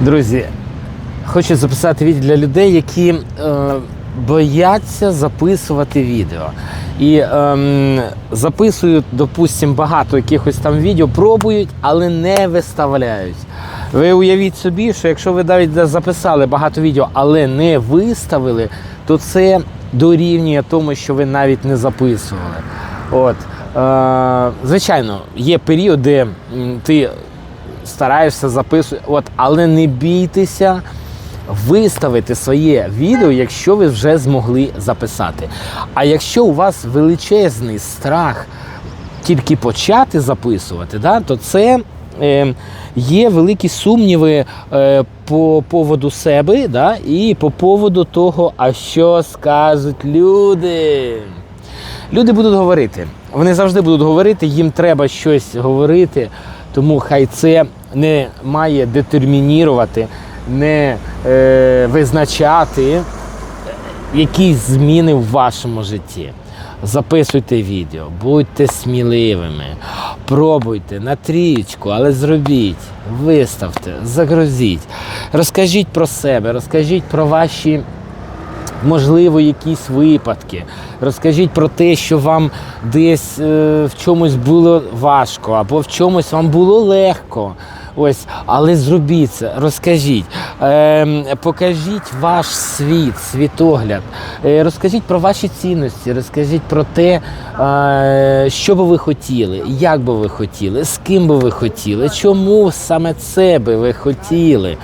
Друзі, хочу записати відео для людей, які е, бояться записувати відео. І ем, записують, допустимо, багато якихось там відео, пробують, але не виставляють. Ви уявіть собі, що якщо ви навіть записали багато відео, але не виставили, то це дорівнює тому, що ви навіть не записували. От. Е, звичайно, є період, де ти стараєшся записувати, от, але не бійтеся виставити своє відео, якщо ви вже змогли записати. А якщо у вас величезний страх тільки почати записувати, да, то це е, є великі сумніви е, по поводу себе да, і по поводу того, а що скажуть люди. Люди будуть говорити. Вони завжди будуть говорити, їм треба щось говорити, тому хай це не має детермінірувати, не е, визначати якісь зміни в вашому житті. Записуйте відео, будьте сміливими, пробуйте на трічку, але зробіть, виставте, загрузіть, розкажіть про себе, розкажіть про ваші можливо, якісь випадки. Розкажіть про те, що вам десь е, в чомусь було важко, або в чомусь вам було легко. Ось, але зробіть це, розкажіть, е, покажіть ваш світ, світогляд, е, розкажіть про ваші цінності, розкажіть про те, е, що би ви хотіли, як би ви хотіли, з ким би ви хотіли, чому саме це би ви хотіли.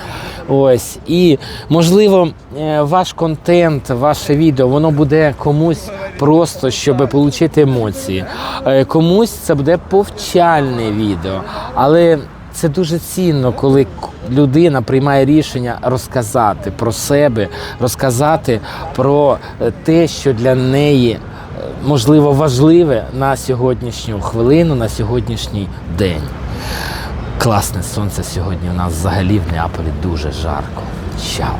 Ось і можливо, е, ваш контент, ваше відео, воно буде комусь просто, щоб отримати емоції. Е, Комусь це буде повчальне відео, але це дуже цінно, коли людина приймає рішення розказати про себе, розказати про е, те, що для неї можливо важливе на сьогоднішню хвилину, на сьогоднішній день. Класне сонце сьогодні у нас взагалі в Неаполі дуже жарко. Чао!